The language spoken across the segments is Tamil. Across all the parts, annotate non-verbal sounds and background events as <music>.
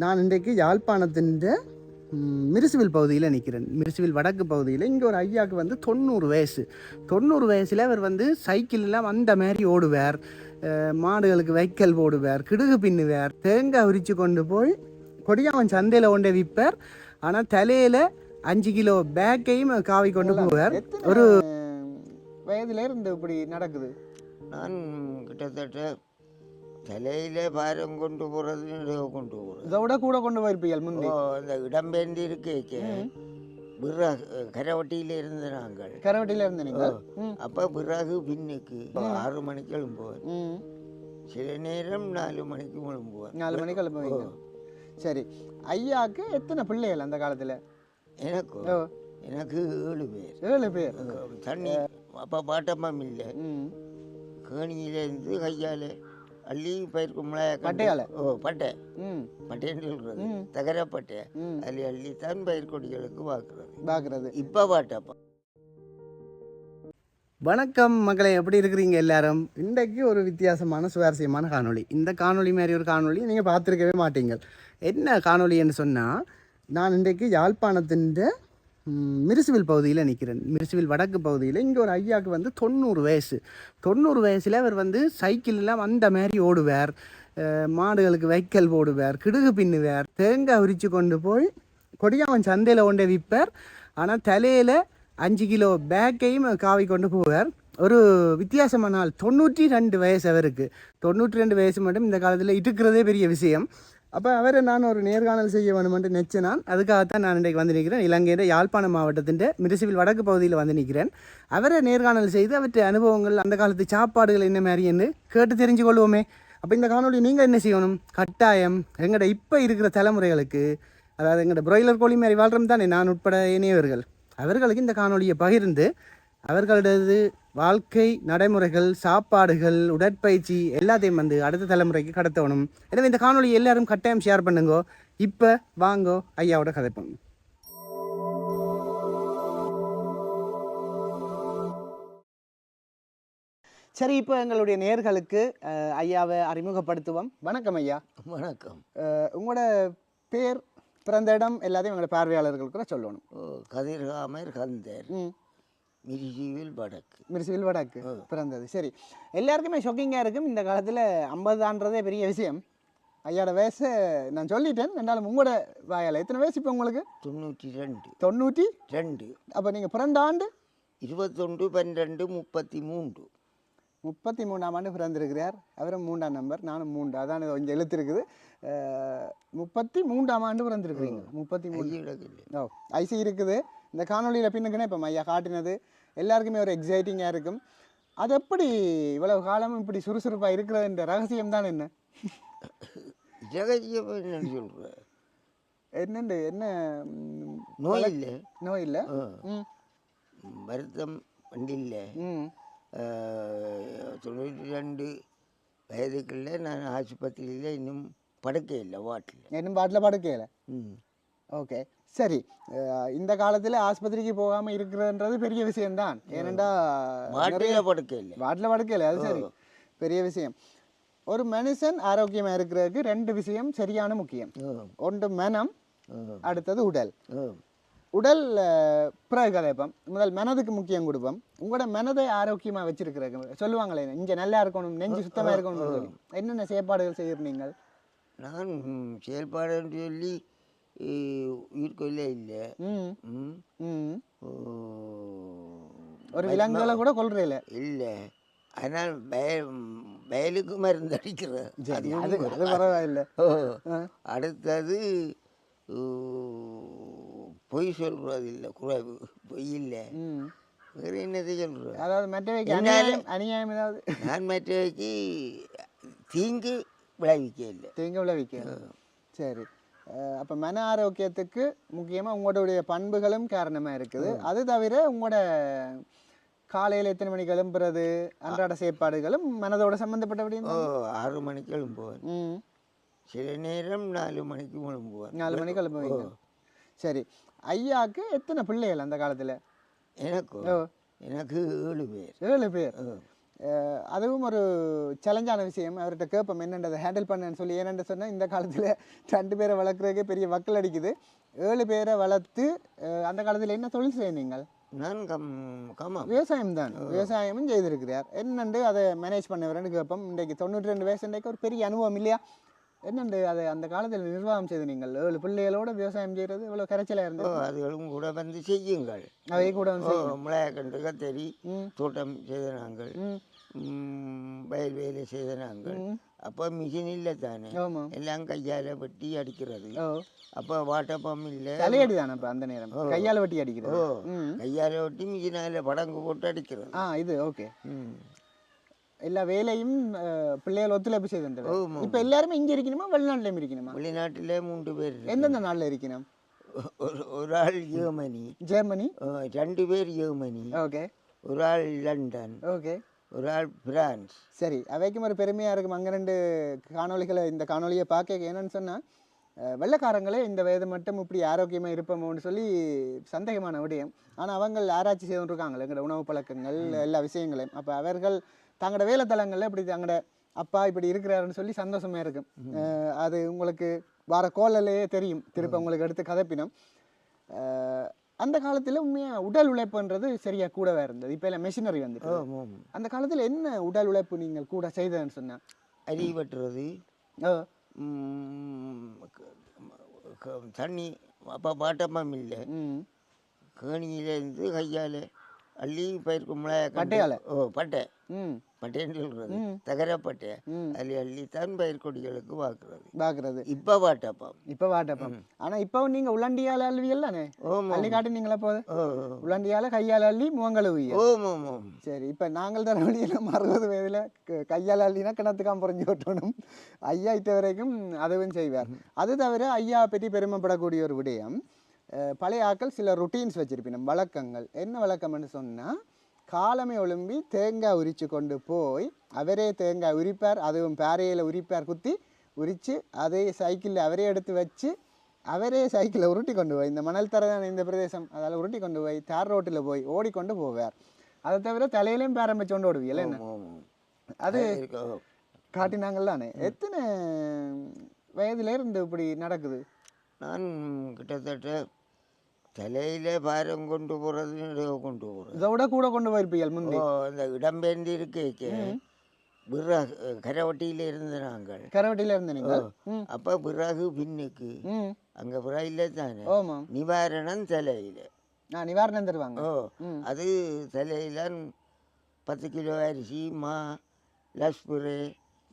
நான் இன்றைக்கு யாழ்ப்பாணத்தின் மிருசுவில் பகுதியில் நிற்கிறேன் மிருசுவில் வடக்கு பகுதியில் இங்கே ஒரு ஐயாவுக்கு வந்து தொண்ணூறு வயசு. தொண்ணூறு வயசில் அவர் வந்து சைக்கிள்லாம் அந்த மாதிரி ஓடுவார். மாடுகளுக்கு வைக்கல் போடுவார் கிடுகு பின்னுவார் தேங்காய் உரித்து கொண்டு போய் கொடியாமன் சந்தையில் கொண்டே விற்பார். ஆனால் தலையில் அஞ்சு கிலோ பேக்கையும் காவி கொண்டு போவார். ஒரு வயதுல இருந்து இப்படி நடக்குது? நான் கிட்டத்தட்ட தலையில பாரம் கொண்டு போறது கொண்டு போறது. இதை விட கூட கொண்டு போயிருப்பீர்கள் முந்தி. ஓ, அந்த இடம்பெயர்ந்து இருக்க கரவட்டியில இருந்த நாங்கள். கரவட்டியில இருந்து நீங்க. அப்ப விறகு பின்னுக்கு ஆறு மணிக்கு எழும்புவேன் சில நேரம் நாலு மணிக்கு எழும்புவேன் நாலு மணிக்கு கிளம்புவீங்க சரி. ஐயாக்கு எத்தனை பிள்ளைகள் அந்த காலத்துல? எனக்கு எனக்கு ஏழு பேர். ஏழு பேர். தண்ணி அப்ப பாட்டம்மாம் இல்லை கேணியில இருந்து கையால. அள்ளி பயிர்க்கு மிளகாய் கண்டு- பட்டையால? ஓ பட்டை. ம். பட்டைன்னு சொல்றது. ம். தகரப்பட்டை ம். அதில் அள்ளித்தான் பயிர் கொடிகளுக்கு பார்க்கறது பார்க்குறது இப்போ பாட்டப்பா வணக்கம் மக்களை எப்படி இருக்கிறீங்க எல்லாரும்? இன்றைக்கு ஒரு வித்தியாசமான சுவாரஸ்யமான காணொளி. இந்த காணொளி மாதிரி ஒரு காணொளி நீங்கள் பார்த்துருக்கவே மாட்டீங்க. என்ன காணொளின்னு சொன்னால் நான் இன்றைக்கு யாழ்ப்பாணத்தின் மிருசுவில் பகுதியில் நிற்கிறேன் மிருசுவில் வடக்கு பகுதியில் இங்கே ஒரு ஐயாவுக்கு வந்து தொண்ணூறு வயசு. தொண்ணூறு வயசில் அவர் வந்து சைக்கிள்லாம் அந்த மாதிரி ஓடுவார். மாடுகளுக்கு வைக்கல் போடுவார் கிடுகு பின்னுவார் தேங்காய் உரித்து கொண்டு போய் கொடியாவன் சந்தையில் கொண்டே விற்பார். ஆனால் தலையில் அஞ்சு கிலோ பேக்கையும் காவி கொண்டு போவார். ஒரு வித்தியாசமான ஆள். தொண்ணூற்றி ரெண்டு வயசு அவருக்கு. தொண்ணூற்றி ரெண்டு வயசு மட்டும் இந்த காலத்தில் இருக்கிறதே பெரிய விஷயம். அப்போ அவரை நான் ஒரு நேர்காணல் செய்ய வேணுமென்று நினச்சேன். நான் அதுக்காகத்தான் நான் இன்றைக்கு வந்து நிற்கிறேன் இலங்கையின் யாழ்ப்பாணம் மாவட்டத்தின் மிருசிவில் வடக்கு பகுதியில் வந்து நிற்கிறேன் அவரை நேர்காணல் செய்து அவற்றை அனுபவங்கள் அந்த காலத்து சாப்பாடுகள் என்ன மாதிரின்னு கேட்டு தெரிஞ்சு கொள்வோமே. அப்போ இந்த காணொலி நீங்கள் என்ன செய்யணும்? கட்டாயம் எங்களோட இப்போ இருக்கிற தலைமுறைகளுக்கு அதாவது எங்களோட பிராய்லர் கோழி மாதிரி வாழ்கிறோம் தானே நான் உட்பட இணையவர்கள் அவர்களுக்கு இந்த காணொலியை பகிர்ந்து அவர்களது வாழ்க்கை நடைமுறைகள் சாப்பாடுகள் உடற்பயிற்சி எல்லாத்தையும் வந்து அடுத்த தலைமுறைக்கு கடத்தணும் எனவே இந்த காணொளி எல்லாரும் கட்டாயம் ஷேர் பண்ணுங்கோ. இப்போ வாங்கோ ஐயாவோட கதைப்போம். சரி இப்போ எங்களுடைய நேர்களுக்கு ஐயாவை அறிமுகப்படுத்துவோம். வணக்கம் ஐயா. வணக்கம். உங்களோட பேர் பிறந்த இடம் எல்லாத்தையும் எங்களோட பார்வையாளர்களுக்கு சொல்லணும். கதிர்காமர் கந்தர். ம் மிரிஜீவில் வடக்கு. மிருசுவில் வடக்கு பிறந்தது. சரி. எல்லாருக்குமே ஷாக்கிங்காக இருக்கும். இந்த காலத்தில் ஐம்பதான்றதே பெரிய விஷயம். ஐயாவோட வயசு நான் சொல்லிட்டேன். ரெண்டாலும் உங்களோட வாயால். எத்தனை வயசு இப்போ உங்களுக்கு? தொண்ணூற்றி ரெண்டு தொண்ணூற்றி? ரெண்டு. அப்போ நீங்கள் பிறந்த ஆண்டு? இருபத்தொன்று பன்னிரெண்டு முப்பத்தி மூன்று முப்பத்தி மூணாம் ஆண்டு பிறந்திருக்கிறார். அவரும் மூன்றாம் நம்பர். நானும் மூன்று. அதான் இது கொஞ்சம் எழுத்து இருக்குது அஹ், முப்பத்தி மூன்றாம் ஆண்டு பிறந்திருக்கிறீங்க முப்பத்தி மூணு ஓ ஐசி இருக்குது. இந்த காணொலியில் பின்னுக்குனே இப்போ ஐயா காட்டினது எல்லாருக்குமே ஒரு எக்ஸைட்டிங்காக இருக்கும். அது எப்படி இவ்வளவு காலமும் இப்படி சுறுசுறுப்பாக இருக்கிறதுன்ற ரகசியம் தான் என்ன? ஜெகஜியம் என்னன்னு சொல்ற? என்னண்டு என்ன நோய் இல்லை. நோய் இல்லை? வருத்தம் வண்டில்லை ம். தொண்ணூற்றி ரெண்டு வயதுக்குள்ள நான் ஆஸ்பத்திரியில் இன்னும் படுக்க இல்லை வாட்டில் இன்னும் பாட்டில் படுக்கையில் ம். ஓகே. சரி. இந்த காலத்தில் ஆஸ்பத்திரிக்கு போகாமல் இருக்கிறதுன்றது பெரிய விஷயம்தான். ஏனெண்டா வாட்டில் படுக்க இல்லை வாட்டில் படுக்கையில் அது சரி. பெரிய விஷயம். ஒரு மனுஷன் ஆரோக்கியமாக இருக்கிறதுக்கு ரெண்டு விஷயம் சரியான முக்கியம். ஒன்று மனம் அடுத்தது உடல். உடல் பிறகு கதைப்போம் முதல் மனதுக்கு முக்கியம் கொடுப்போம். உங்களோட மனதை ஆரோக்கியமாக வச்சிருக்கிறாங்க சொல்லுவாங்களே இங்கே நல்லா இருக்கணும் நெஞ்சு சுத்தமாக இருக்கணும்னு சொல்லி. என்னென்ன செயற்பாடுகள் செய்கிறீங்க நான் செயல்பாடுன்னு சொல்லி இ, உயிர்கொல்ல இல்லை ஒரு விலங்குகளை கூட கொள்றீல. இல்லை. ஆனால் வய வயலுக்கு மருந்து அடிக்கிற சரி அது பரவாயில்ல. அடுத்தது பொய் சொல்கிறது இல்லை. குறைவு பொய் இல்லை. வேறு என்னத்தை சொல்கிற அதாவது மற்றவைக்கு அநியாயம் அநியாயம் ஏதாவது? நான் மற்றவைக்கு தீங்கு விளைவிக்க இல்லை தீங்க விளைவிக்க சரி. அப்போ மன ஆரோக்கியத்துக்கு முக்கியமாக உங்களுடைய பண்புகளும் காரணமாக இருக்குது. அது தவிர உங்களோட காலையில் எத்தனை மணிக்கு எழும்புறது அன்றாட செயற்பாடுகளும் மனதோட சம்மந்தப்பட்டபடி ஆறு மணிக்கு எழும்புவேன். சில நேரம் நாலு மணிக்கு எழும்புவேன். நாலு மணிக்கு எழுப்புவீங்க சரி. ஐயாக்கு எத்தனை பிள்ளைகள் அந்த காலத்தில்? எனக்கு எனக்கு ஏழு பேர். ஏழு பேர். அதுவும் ஒரு சேலஞ்சான விஷயம். அவர்கிட்ட கேட்போம் என்னன்றதை ஹேண்டில் பண்ணேன்னு சொல்லி. ஏனென்று சொன்னால் இந்த காலத்தில் ரெண்டு பேரை வளர்க்குறதுக்கே பெரிய வக்கல் அடிக்குது. ஏழு பேரை வளர்த்து அந்த காலத்தில் என்ன தொழில் செய்தீங்கள் நான் கம் கமா விவசாயம் தான். விவசாயமும் செய்திருக்கிறார். என்னண்டு அதை மேனேஜ் பண்ணவரன்னு கேட்போம். இன்றைக்கு தொண்ணூற்றி ரெண்டு வயசு இன்றைக்கு ஒரு பெரிய அனுபவம் இல்லையா? என்னண்டு அதை அந்த காலத்தில் நிர்வாகம் செய்து நீங்கள்? ஏழு பிள்ளைகளோட விவசாயம் செய்கிறது இவ்வளோ கரைச்சலாக இருந்தது. அதுகளும் கூட வந்து செய்யுங்கள். அவை கூட வந்து ஓ மிளகாக்கண்டு கத்தரி ம். தோட்டம் செய்த நாங்கள். வயல் வேலை செய்த நாங்கள். அப்போ மிஷின் இல்லை தானே? எல்லாம் கையால் வெட்டி அடிக்கிறது. அப்போ வாட்டர் பம்ப் இல்லை. தலையடி தானே இப்போ அந்த நேரம்? கையால் வெட்டி அடிக்கிறது. ஓ. கையால் வெட்டி மிஷினால் படங்கு போட்டு அடிக்கிறது. ஆ இது ஓகே. எல்லா வேலையும் பிள்ளைகள் ஒத்துழைப்பு செய்து. இப்போ எல்லாருமே இங்கே இருக்கணுமா வெளிநாட்டிலையும் இருக்கணுமா? வெளிநாட்டில் மூன்று பேர். எந்தெந்த நாளில் இருக்கணும்? ஒரு ஒரு ஆள் ஜெர்மனி. ஜெர்மனி? ரெண்டு பேர் ஜெர்மனி. ஓகே. ஒரு ஆள் லண்டன். ஓகே. ஒரு ஆள் பிரான்ஸ். சரி அவைக்கும் ஒரு பெருமையாக இருக்கும். அங்கே ரெண்டு காணொளிகளை இந்த காணொளியை பார்க்க என்னன்னு சொன்னால் வெள்ளைக்காரங்களே இந்த வயது மட்டும் இப்படி ஆரோக்கியமாக இருப்போமோன்னு சொல்லி சந்தேகமான விடயம். ஆனால் அவங்க ஆராய்ச்சி செய்து இருக்காங்களே எங்களோட உணவு பழக்கங்கள் எல்லா விஷயங்களையும். அப்போ அவர்கள் தங்களோட வேலைத்தலங்களில் இப்படி தங்களோட அப்பா இப்படி இருக்கிறாருன்னு சொல்லி சந்தோஷமா இருக்கும். அது உங்களுக்கு வார கோலலையே தெரியும். திருப்ப உங்களுக்கு எடுத்து கதப்பினம். அந்த காலத்தில் உண்மையாக உடல் உழைப்புன்றது சரியா கூடவே இருந்தது. இப்போ எல்லாம் மெஷினரி வந்துட்டு அந்த காலத்தில் என்ன உடல் உழைப்பு நீங்கள் கூட செய்தேன்னு சொன்னா? அரி வெட்டுறது தண்ணி அப்போ பாட்டப்பம் இல்லை ம். கேணியிலேருந்து கையால் அள்ளி பயிர்க்கு மிளகா பட்டையால? ஓ பட்டை. ம். பட்டைன்னு சொல்கிறது. தகரப்பட்டை. அள்ளி அள்ளித்தான் பயிர் கொடிகளுக்கு வாக்குறது. பார்க்குறது இப்போ பாட்டப்பம் இப்போ வாட்டப்பம். ஆனால் இப்போ நீங்கள் உள்ளண்டியால் அள்ளுவியல்லானே ஓமாம் அள்ளி காட்டுனீங்களா போது? ஓ உள்ளண்டியால கையால் அள்ளி முகங்கழுவிய ஓம் ஓம் ஓம். சரி இப்போ நாங்கள் தர வழியில் அறுபது வயதில் கையால் அள்ளினா கிணத்துக்காம புரிஞ்சு விட்டணும் ஐயா இட்ட வரைக்கும் அதுவும் செய்வார். அது தவிர ஐயா பற்றி பெருமைப்படக்கூடிய ஒரு விடயம் பழைய ஆட்கள் சில ருட்டீன்ஸ் வச்சிருப்பினோம் வழக்கங்கள். என்ன வழக்கம்னு சொன்னால் காலமே ஒழும்பி தேங்காய் உரிச்சு கொண்டு போய் அவரே தேங்காய் உரிப்பார் அதுவும் பாறையில் உரிப்பார் குத்தி உரித்து அதே சைக்கிளில் அவரே எடுத்து வச்சு அவரே சைக்கிளை உருட்டி கொண்டு போய் இந்த மணல் தரதான இந்த பிரதேசம் அதால் உருட்டி கொண்டு போய் தார் ரோட்டில் போய் ஓடிக்கொண்டு போவார். அதை தவிர தலையிலையும் பேரம் வச்சு கொண்டு ஓடுவீங்கள என்ன? அது இருக்கோ காட்டினாங்கல்லானே எத்தனை வயதுல இருந்து இப்படி நடக்குது? நான் கிட்டத்தட்ட தலையில பாரம் கொண்டு போகிறது கொண்டு போகிறது இதை விட கூட கொண்டு போயிருப்பீர்கள் முந்தி. இந்த இடம்பெயர்ந்து இருக்கேக்க. விறகு கரவட்டியில் இருந்த நாங்கள். கரவட்டியில இருந்து அப்போ விறகு பின்னுக்கு. அங்கே விறகு தானே. நிவாரணம் தலையில். நான் நிவாரணம் தருவாங்க. ஓ அது தலையில பத்து கிலோ அரிசி மா லஸ்புரு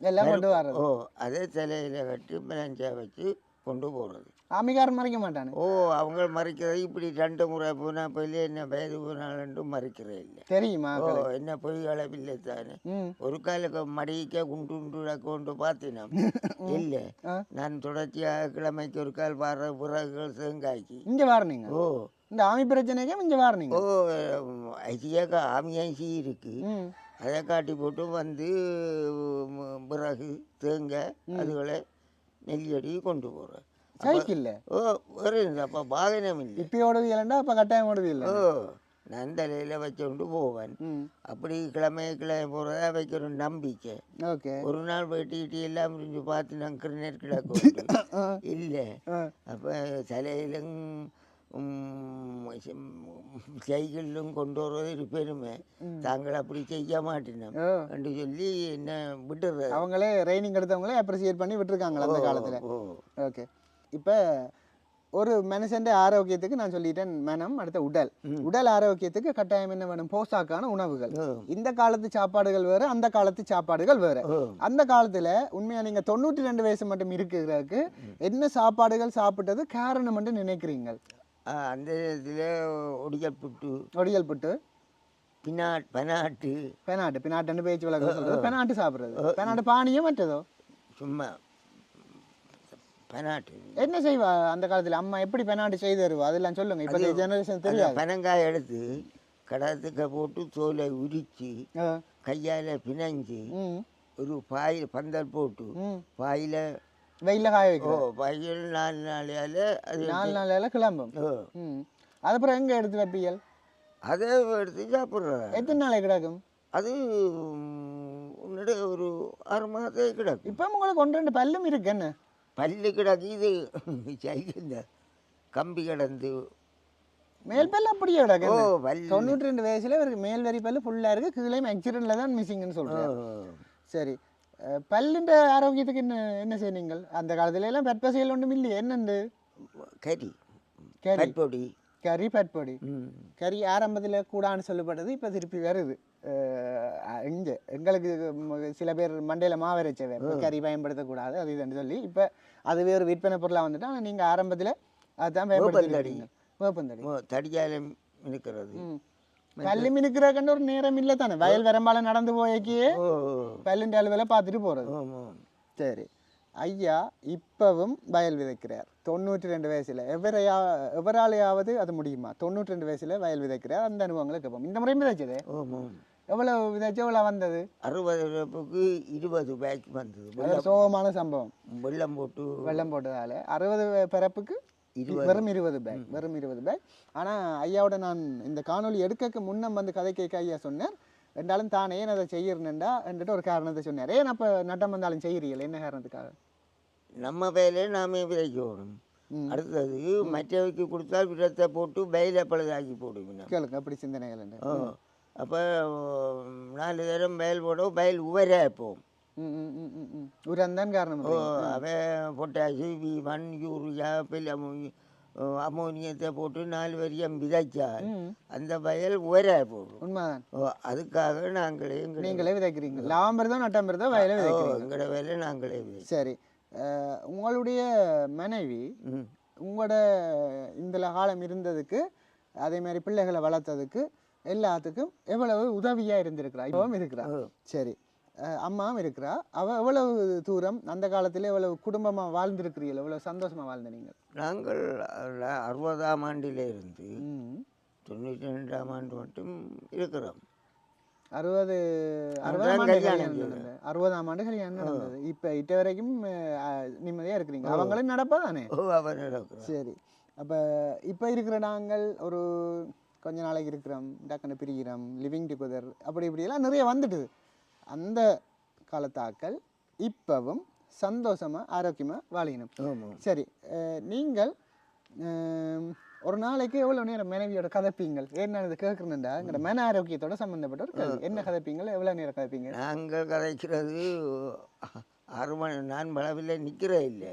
எல்லாம் கொண்டு வர்றது. ஓ அதே தலையில கட்டி பிளஞ்சா வச்சு கொண்டு போகிறது ஆமிகாரன் மறைக்க மாட்டானு. ஓ அவங்க மறைக்கிறது இப்படி ரெண்டு முறை போனா போயில என்ன வயது போனாலும் மறைக்கிறே இல்லை. தெரியுமா ஓ என்ன பொய் அளவில்லை தானே. ஒரு காலுக்கு மடிக்க குண்டு குண்டு கொண்டு பார்த்தினோம். <laughs> இல்லை. நான் தொடர்ச்சியாக கிழமைக்கு ஒரு கால் வர விறகுகள் தேங்காய்க்கு. இங்க வாரணீங்க ஓ. இந்த ஆமி பிரச்சனைக்கு இங்க வாரணீங்க ஓ ஐசியாக ஆமியாசி இருக்கு. ம். அதை காட்டி போட்டு வந்து ம், விறகு தேங்காய் அதுகளை நெல்லியடி கொண்டு போகிறேன் சைக்கிள்ல? ஓ வேறு அப்போ வாகனம் இல்லை இப்பி ஓடுவீங்களா அப்ப கட்டாயம் ஓடுவீல்ல ஓ நான் தலையில் வச்சுட்டு போவேன் அப்படி கிழமை கிழமை போகிறதா வைக்க ஒரு நம்பிக்கை. ஓகே. ஒரு நாள் வெட்டிக்கிட்டு எல்லாம் புரிஞ்சு பார்த்து நான் கிரினேட் கிடக்கு. ஆ. இல்லை. அப்போ தலையிலும் சைக்கிளும் கொண்டு வருவது ஒரு பெருமை தாங்கள் அப்படி செய்ய மாட்டினோம். என்று சொல்லி என்ன விட்டுறது. அவங்களே ட்ரைனிங் எடுத்தவங்களே அப்ரிசியேட் பண்ணி விட்டுருக்காங்களா அந்த காலத்துல? ஓகே. இப்போ ஒரு மனுஷன் ஆரோக்கியத்துக்கு நான் சொல்லிட்டேன் மனம் அடுத்த உடல். உடல் ஆரோக்கியத்துக்கு கட்டாயம் என்ன வேணும்? போசாக்கான உணவுகள். இந்த காலத்து சாப்பாடுகள் வேறு அந்த காலத்து சாப்பாடுகள் வேறு. அந்த காலத்துல உண்மையா நீங்க தொண்ணூற்றி ரெண்டு வயசு மட்டும் இருக்கிறதுக்கு என்ன சாப்பாடுகள் சாப்பிட்டது காரணம் மட்டும் நினைக்கிறீங்க அந்த இதில் ஒடியல் புட்டு. ஒடியல் புட்டு. பினாட் பனாட்டு. பெனாட்டு பெனாட்டுன்னு பேச்சு வழக்கு சொல்றது. பெனாட்டு சாப்பிடுறது. பெனாட்டு பானியோ மற்றதோ? சும்மா. பனாட்டு என்ன செய்வா அந்த காலத்துல? அம்மா எப்படி பெனாட்டு செய்து தருவா அதெல்லாம் சொல்லுங்க. இப்போ ஜெனரேஷன் தெரியாது. பனங்காய் எடுத்து கடத்துக்க போட்டு தோலை ஆ, கையால் பிணைஞ்சு ஒரு பாயில் பந்தல் போட்டு பாயில் வெயில காய ஓ வைக்கிறோம் பாயில் நாலு நாளையால் அது நாலு நாளையில கிளம்பும். ஓ. அதுக்கப்புறம் எங்க எடுத்து வைப்பீங்கள் அதை எடுத்து சாப்பிட்றேன் எத்தனை நாளைக்கு கிடக்கும்? அது உன்னோட ஒரு ஆறு மாதம் கிடக்கும். இப்போ உங்களுக்கு ஒன்று ரெண்டு பல்லும் இருக்கு என்ன? பல்லு கிடக்கு இது இந்த கம்பி கிடந்து. மேல் பல்லு அப்படியே கிடக்கு. ஓ? பல்லு. தொண்ணூற்றி ரெண்டு வயசுல இவருக்கு மேல் வரி பல்லு ஃபுல்லாக இருக்கு. கீழே ஆக்சிடென்ட்ல தான் மிஸ்ஸிங்னு சொல்றாரு. சரி. பல்லுன்ற ஆரோக்கியத்துக்கு என்ன என்ன செய்றீங்க அந்த காலத்துல எல்லாம் பெட்பசையில் ஒன்றும் இல்லையே. என்னண்டு? கறி. கறி. கற்பொடி கறி பட்பொடி கறி ஆரம்பத்தில் கூடான்னு சொல்லப்பட்டது இப்போ திருப்பி வருது. இங்க எங்களுக்கு சில பேர் மண்டையில் மாவரைச்சவை இப்போ கறி பயன்படுத்தக்கூடாது அது இதுன்னு சொல்லி. இப்போ அதுவே ஒரு விற்பனை பொருளாக வந்துட்டு ஆனால் நீங்கள் ஆரம்பத்தில் அதுதான் பயன்படுத்திருக்கீங்க வேப்பந்தடி. தடியாலம் இருக்கிறது ம். கல்லு மினுக்கிறக்கண்டு ஒரு நேரம் இல்லை தானே. வயல் வரம்பால நடந்து போயக்கே ஓ பல்லுண்ட அளவில் பார்த்துட்டு போகிறது சரி. ஐயா இப்பவும் வயல் விதைக்கிறார். தொண்ணூற்றி ரெண்டு வயசுல. எவரையா எவராலையாவது அது முடியுமா? தொண்ணூற்றி ரெண்டு வயசுல வயல் விதைக்கிறார். அந்த அனுபவங்களை கேட்போம். இந்த முறையும் விதைச்சது? ஆமாம் எவ்வளவு விதைச்சு எவ்வளோ வந்தது? அறுபது ரூபாய்க்கு இருபது பேக் வந்தது. சோகமான சம்பவம். வெள்ளம் போட்டு வெள்ளம் போட்டதால. அறுபது பிறப்புக்கு. வெறும் இருபது பேக் வெறும் இருபது பேக் ஆனா ஐயாவோட நான் இந்த காணொளி எடுக்கக்கு முன்னம் வந்து கதை கேட்க ஐயா சொன்னார். என்றாலும் தான் ஏன் அதை செய்யறேன்டா என்றிட்டு ஒரு காரணத்தை சொன்னார். ஏன் அப்போ நட்டம் வந்தாலும் செய்கிறீர்கள் என்ன காரணத்துக்காக? நம்ம வேலையை நாமே விதைக்கணும். அடுத்தது மற்றவைக்கு கொடுத்தால் விரத்தை போட்டு பயில பழுதாக்கி போடுவேன் கேளுங்க அப்படி சிந்தனைகள் அப்போ நாலு தரம் பயல் போட பயல் உவரா போகும். உரம்தான் காரணம் அவன் பொட்டாசு வி மண் யூரியா பில் அமோனியத்தை போட்டு நாலு வரியம் விதைச்சால். அந்த வயல் உவரா போடும். உண்மைதான். அதுக்காக நாங்களே நீங்களே விதைக்கிறீங்க. லாபம் பெறுதோ நட்டம் பெறுதோ வயலே ஓ விதைக்கிறீங்க. எங்களோட வேலை நாங்களே சரி. உங்களுடைய மனைவி உங்களோட இந்த காலம் இருந்ததுக்கு அதே மாதிரி பிள்ளைகளை வளர்த்ததுக்கு எல்லாத்துக்கும் எவ்வளவு உதவியா இருந்திருக்கிறா? இப்பவும் இருக்கிறா. சரி. அம்மாவும் இருக்கிறா. அவ எவ்வளவு தூரம் அந்த காலத்துல எவ்வளவு குடும்பமா வாழ்ந்திருக்கிறீர்கள்? எவ்வளவு சந்தோஷமா வாழ்ந்த நீங்கள்? நாங்கள் அறுபதாம் ஆண்டிலே இருந்து. தொண்ணூற்றி ரெண்டாம் ஆண்டு மட்டும் இருக்கிறோம். அறுபது அறுபதாம் ஆண்டு கல்யாணம் நடந்தது. அறுபதாம் ஆண்டு கல்யாணம் நடந்தது. இப்ப இட்ட வரைக்கும் நிம்மதியா இருக்கிறீங்க. அவங்களும் நடப்பா தானே சரி. அப்ப இப்ப இருக்கிற நாங்கள் ஒரு கொஞ்ச நாளைக்கு இருக்கிறோம். டக்குன்னு பிரிக்கிறோம் லிவிங் டுகெதர் அப்படி இப்படியெல்லாம் நிறைய வந்துட்டுது. அந்த காலத்தாக்கள் இப்பவும் சந்தோஷமா ஆரோக்கியமா ஆமாம். சரி நீங்கள் ஒரு நாளைக்கு எவ்வளவு நேரம் மனைவியோட கதைப்பீங்கள்? ஏன் நான் இதை கேட்குறேன்டா எங்களோட மன ஆரோக்கியத்தோட சம்பந்தப்பட்ட ஒரு கேள்வி. என்ன கதைப்பீங்கள்? எவ்வளவு நேரம் கதைப்பீங்க நாங்கள் கதைக்கிறது ஆறு மணி நான் பளவில் நிற்கிறே இல்லை.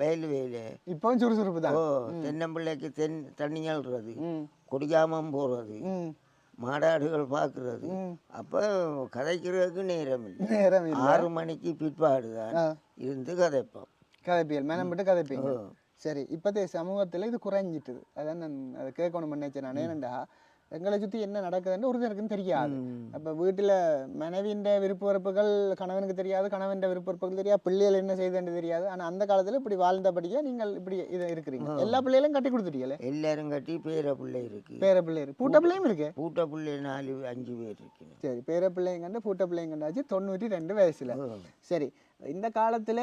வயல் வேலை இப்பவும் சுறுசுறுப்பு தான். ஓ தென்னம்பிள்ளைக்கு தென் தண்ணி அள்ளுறது ம் கொடியாமம் போகிறது மாடாடுகள் பார்க்கறது. அப்போ கதைக்கிறதுக்கு நேரம் இல்லை. நேரம் ஆறு மணிக்கு பிற்பாடு தான். இருந்து கதைப்போம். கதைப்பியல் மனம் விட்டு கதைப்பீங்க. சரி இப்போதைய சமூகத்துல இது குறைஞ்சிட்டுது. அதான் நான் அதை கேட்கணும் நினைச்சேன் நான். ஏனண்டா எங்களை சுத்தி என்ன நடக்குதுன்னு ஒருத்தருக்கும் தெரியாது. அப்ப வீட்டுல மனைவியின் விருப்ப வெறுப்புகள் கணவனுக்கு தெரியாது கணவன் விருப்ப வெறுப்புகள் தெரியாது பிள்ளைகள் என்ன செய்யுதுன்னு தெரியாது. ஆனா அந்த காலத்துல இப்படி வாழ்ந்தபடியே நீங்கள் இப்படி இது இருக்கிறீங்க. எல்லா பிள்ளைகளையும் கட்டி கொடுத்துட்டீங்களே? எல்லாரும் கட்டி பேர பிள்ளை இருக்கு. பேர பிள்ளை இருக்கு. பூட்ட பிள்ளையும் இருக்கு? பூட்ட பிள்ளை நாலு அஞ்சு பேர் இருக்கு. சரி பேர பிள்ளைங்க கண்டு பூட்ட பிள்ளைங்க கண்டாச்சு தொண்ணூற்றி ரெண்டு வயசுல. சரி இந்த காலத்துல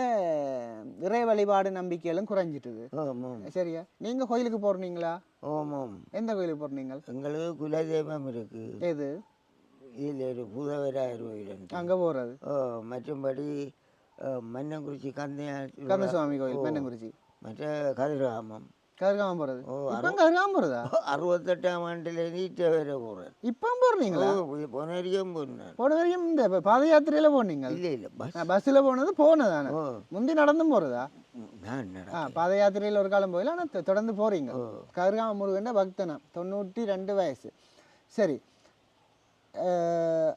இறை வழிபாடு நம்பிக்கைகளும் குறைஞ்சிட்டுது. சரியா? நீங்க கோயிலுக்கு போறீங்களா? ஆமாம் எந்த கோயிலுக்கு போறீங்க? எங்களுக்கு குலதெய்வம் இருக்கு. எது? இதில் ஒரு புதவராயர் கோயில் அங்க போறது. ஓ மற்றும்படி மன்னங்குறிச்சி கந்தையா கந்தசுவாமி கோயில் பெண்ணங்குறிச்சி மற்ற கதிராமம் கதிர்காமம் போறது ஓ, இப்போ கதிர்காமம் போறதா அறுபத்தெட்டாம் ஆண்டில் நீட்ட வேற போகிறேன் இப்போ போறீங்களா போனரியும் போனேன் போன வரைக்கும் இந்த பாத யாத்திரையில போனீங்க இல்லை இல்லை பஸ் பஸ்ஸில் போனது போனதானே முந்தி நடந்தும் நட ஆ பாத யாத்திரையில் ஒரு காலம் போயில ஆனால் தொடர்ந்து போறீங்க கதிர்காம முருகன் பக்தனா தொண்ணூற்றி ரெண்டு வயசு சரி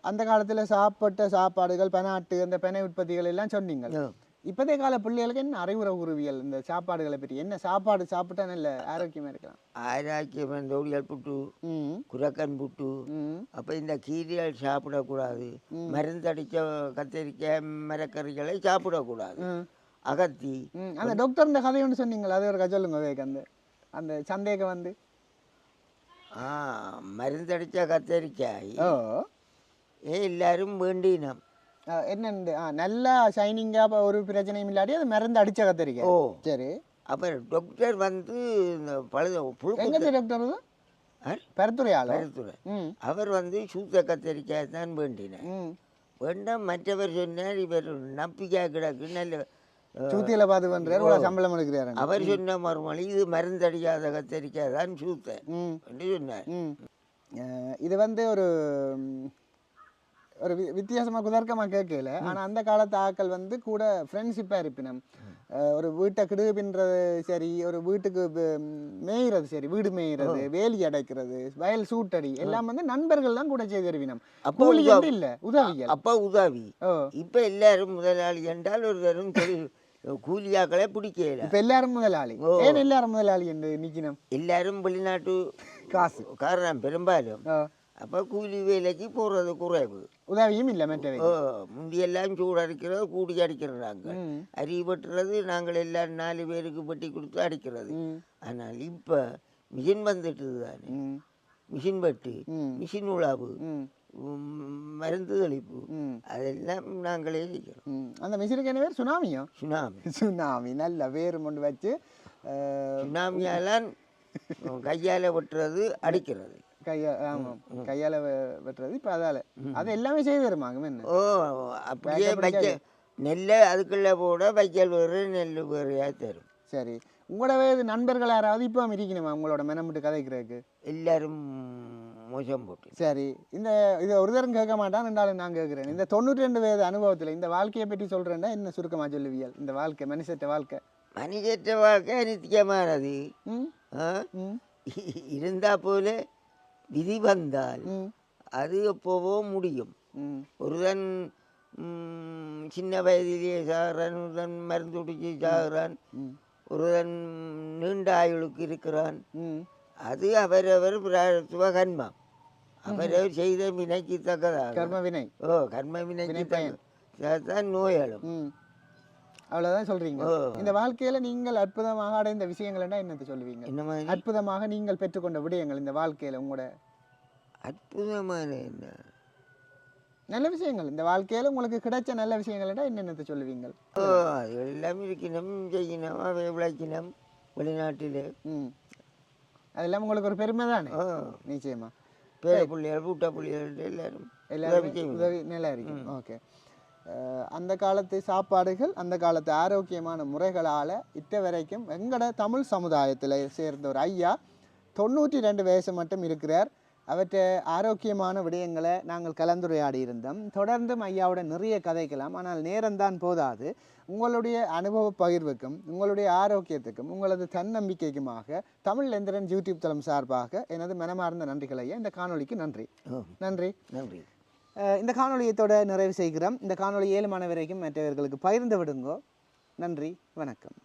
அந்த காலத்துல சாப்பிட்ட சாப்பாடுகள் பெனாட்டு அந்த பெனை உற்பத்திகள் எல்லாம் சொன்னீங்க ஆ. இப்போதைய கால பிள்ளைகளுக்கு என்ன அறிவுரை உருவியல் இந்த சாப்பாடுகளை பற்றி. என்ன சாப்பாடு சாப்பிட்டா நல்ல ஆரோக்கியமா இருக்கலாம்? ஆராக்கியம் தோடியல் புட்டு ம். குரக்கன் புட்டு அப்போ இந்த கீரைகள் சாப்பிடக்கூடாது. மருந்தடித்த கத்திரிக்காய் மரக்கறிகளை சாப்பிடக்கூடாது. அகத்தி. அந்த டாக்டர் இந்த கதை ஒன்று சொன்னீங்களா அது ஒரு சொல்லுங்க விவேக் அந்த சந்தேகம் வந்து? ஆ மருந்தடித்த கத்திரிக்காய். ஏ எல்லாரும் வேண்டினம். என்னண்டு? ஆ நல்லா ஷைனிங்காக ஒரு பிரச்சனையும் இல்லாட்டி அது மருந்து அடிச்ச கத்திரிக்காய். ஓ. சரி. அப்போ டாக்டர் வந்து இந்த பழுத எங்க டாக்டர்? பருத்துறையாளர் கருத்துரை ம். அவர் வந்து சூத்த கத்தரிக்காய் தான் வேண்டினார் வேண்டாம் மற்றவர் சொன்னார் இவர் நம்பிக்கை கிடக்கு நல்ல சூத்தியில பார்த்து பண்றாரு இவ்வளவு சம்பளம் எடுக்கிறாரு அவர் சொன்ன மறுமொழி இது மருந்தடிக்காத கத்தரிக்காய் தான் சூத்த என்று சொன்னார். இது வந்து ஒரு ஒரு வித்தியாசமா குதர்க்கமா கேட்கல. ஆனா அந்த காலத்து ஆட்கள் வந்து கூட ஃப்ரெண்ட்ஷிப்பா இருப்பினம். ஒரு வீட்டை கிடுகு பின்றது சரி ஒரு வீட்டுக்கு மேய்றது சரி வீடு மேய்றது வேலி அடைக்கிறது வயல் சூட்டடி எல்லாம் வந்து நண்பர்கள் தான் கூட செய்து வருவினம் அப்போ இல்ல உதவியல் அப்பா உதவி. இப்ப எல்லாரும் முதலாளி என்றால் ஒருவரும் தொழில் கூலியாக்களே பிடிக்கல. இப்ப எல்லாரும் முதலாளி. ஏன் எல்லாரும் முதலாளி என்று நிக்கணும் எல்லாரும் வெளிநாட்டு காசு. காரணம் பெரும்பாலும். அப்ப கூலி வேலைக்கு போறது குறைவு உதவியும் இல்ல மற்றவை முந்தியெல்லாம் சூடு அடிக்கிறது கூடி அடிக்கிறாங்க. அரி வெட்டுறது நாங்கள் எல்லாம் நாலு பேருக்கு வெட்டி கொடுத்து அடிக்கிறது. ஆனால் இப்ப மிஷின் வந்துட்டுது தானே. மிஷின் வெட்டு. மிஷின் உழவு மருந்து தெளிப்பு. அதெல்லாம் நாங்களே செய்கிறோம். அந்த மிஷினுக்கு என்ன பேர் சுனாமியோ சுனாமி சுனாமி நல்ல பேர் கொண்டு வச்சு சுனாமியாலாம் கையால் வெட்டுறது அடிக்கிறது கையா ஆமாம் கையால் வெட்டுறது. இப்போ அதால. அது எல்லாமே செய்து தருமாங்க என்ன ஓ அப்படியே வைக்க நெல்லை அதுக்குள்ளே போட வைக்கல் வேறு நெல் வேறையாக தரும். சரி. உங்களோட நண்பர்கள் யாராவது இப்போ இருக்கணுமா உங்களோட மெனமிட்டு கதைக்கிறதுக்கு? எல்லாரும் மோசம் போட்டு. சரி. இந்த இதை ஒரு தரம் கேட்க மாட்டான் ரெண்டாலும் நான் கேட்குறேன். இந்த தொண்ணூற்றி ரெண்டு வயது அனுபவத்தில் இந்த வாழ்க்கையை பற்றி சொல்கிறேன்னா என்ன சுருக்கமாக சொல்லுவியல்? இந்த வாழ்க்கை மனுஷட்ட வாழ்க்கை. மனிதற்ற வாழ்க்கை நித்தியமானது ம்? ஆ? ம். இருந்தா போல விதி வந்தால் அது எப்போவோ முடியும். ம், சின்ன வயதிலேயே சாகிறான் ஒருதன் மருந்து குடிச்சு சாகிறான் ம். ஒருதன் நீண்ட ஆயுளுக்கு இருக்கிறான். அது அவரவர் பிரார்த்துவ கர்மம். அவரவர் செய்த வினைக்கு தக்கதாக. கர்ம வினை. ஓ கர்ம வினைக்கு தான் நோயாளும். அவ்வளோதான் சொல்றீங்க. இந்த வாழ்க்கையில நீங்கள் அற்புதமாக அடைந்த விஷயங்கள்னா என்னத்தை சொல்லுவீங்க? என்ன மாதிரி? அற்புதமாக நீங்கள் பெற்றுக்கொண்ட விடயங்கள் இந்த வாழ்க்கையில உங்களோட? அற்புதமான என்ன? நல்ல விஷயங்கள். இந்த வாழ்க்கையில உங்களுக்கு கிடைச்ச நல்ல விஷயங்கள்னா என்னென்னத்தை சொல்லுவீங்க? அது எல்லாம் இருக்கணும் செய்யணும் விளைக்கணும் வெளிநாட்டில். ம். அதெல்லாம் உங்களுக்கு ஒரு பெருமை தானே? நிச்சயமா. பேர பிள்ளைகள் பூட்ட பிள்ளைகள் எல்லாரும் எல்லாருமே. உதவி நல்லா இருக்கும். ஓகே. அந்த காலத்து சாப்பாடுகள் அந்த காலத்து ஆரோக்கியமான முறைகளால் இட்ட வரைக்கும் எங்கட தமிழ் சமுதாயத்தில் சேர்ந்த ஒரு ஐயா தொண்ணூற்றி ரெண்டு வயசு மட்டும் இருக்கிறார். அவற்றை ஆரோக்கியமான விடயங்களை நாங்கள் கலந்துரையாடி இருந்தோம். தொடர்ந்தும் ஐயாவோட நிறைய கதைக்கலாம். ஆனால் நேரம்தான் போதாது. உங்களுடைய அனுபவ பகிர்வுக்கும் உங்களுடைய ஆரோக்கியத்துக்கும் உங்களது தன்னம்பிக்கைக்குமாக தமிழ் எந்திரன் யூடியூப் தளம் சார்பாக எனது மனமார்ந்த நன்றிகள் ஐயா. இந்த காணொளிக்கு நன்றி. நன்றி. நன்றி. இந்த காணொளியத்தோடு நிறைவு செய்கிறோம். இந்த காணொளி ஏழு மாணவரைக்கும் மற்றவர்களுக்கு பகிர்ந்து விடுங்கோ. நன்றி வணக்கம்.